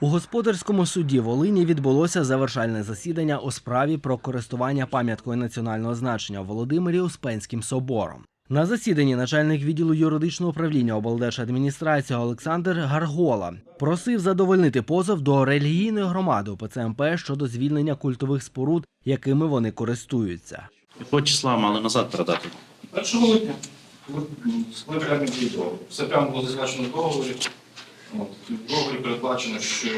У господарському суді Волині відбулося завершальне засідання у справі про користування пам'яткою національного значення Володимирі Успенським собором. На засіданні начальник відділу юридичного управління облдержадміністрації Олександр Гаргола просив задовольнити позов до релігійної громади УПЦ МП щодо звільнення культових споруд, якими вони користуються. Якого числа мали назад передати? 1 липня ми прямо договору. Все прямо було зазначено в договорі. От, в договорі передбачено, що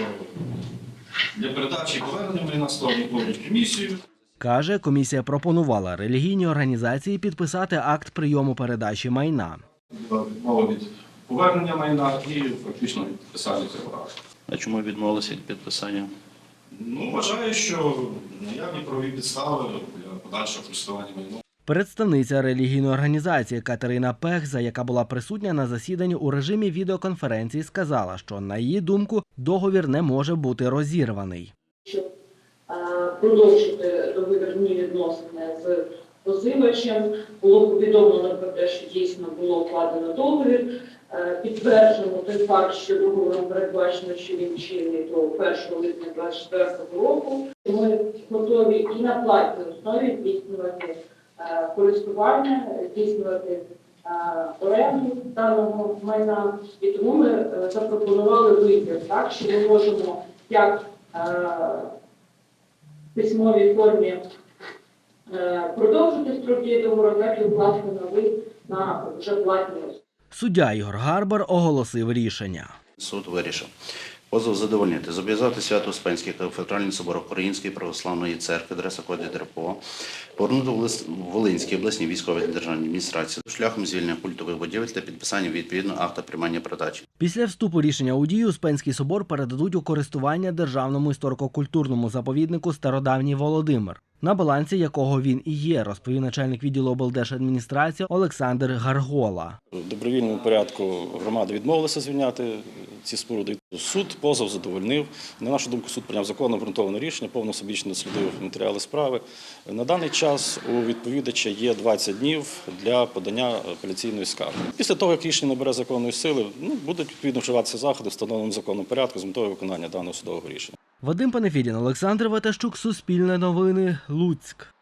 для передачі повернення ми на сторону проводять комісію. Каже, комісія пропонувала релігійній організації підписати акт прийому передачі майна. Відмова від повернення майна і фактично від підписання цього акту. А чому відмовилися від підписання? Ну, вважаю, що наявні правові підстави для подальшого користування майном. Представниця релігійної організації Катерина Пехза, яка була присутня на засіданні у режимі відеоконференції, сказала, що на її думку договір не може бути розірваний. щоб продовжити договірні відносини з позивачем. Було повідомлено про те, що дійсно було укладено договір. Е, Підтверджено той факт, що договором передбачено, що він чинний до 1 липня 2024 року. Ми готові і на платній основі здійснювати користування, здійснювати е, оренду даного майна. І тому ми е, запропонували вибір, так, що ми можемо як е, в письмовій формі продовжити строк дії договору, так і укласти новий на вже основі. Суддя Ігор Гарбар оголосив рішення. Суд вирішив. Позов задовольнити, зобов'язати свято Успенський кафедральний собор Української православної церкви, адреса коді ДРПО, повернути в Волинській обласній військовій державній адміністрації шляхом звільнення культових будівель та підписання відповідного акта приймання передачі. Після вступу рішення у дію Успенський собор передадуть у користування державному історико-культурному заповіднику Стародавній Володимир, на балансі якого він і є, розповів начальник відділу облдержадміністрації Олександр Гаргола. В добровільному порядку громада відмовилася звільняти ці споруди. Суд позов задовольнив. На нашу думку, суд прийняв законно обґрунтоване рішення, повно собічно дослідив матеріали справи. На даний час у відповідача є 20 днів для подання апеляційної скарги. Після того, як рішення набере законної сили, ну, будуть відповідно вживатися заходи в встановленому законному порядку з метою виконання даного судового рішення. Вадим Панефідін, Олександр Ватащук, Суспільне новини, Луцьк.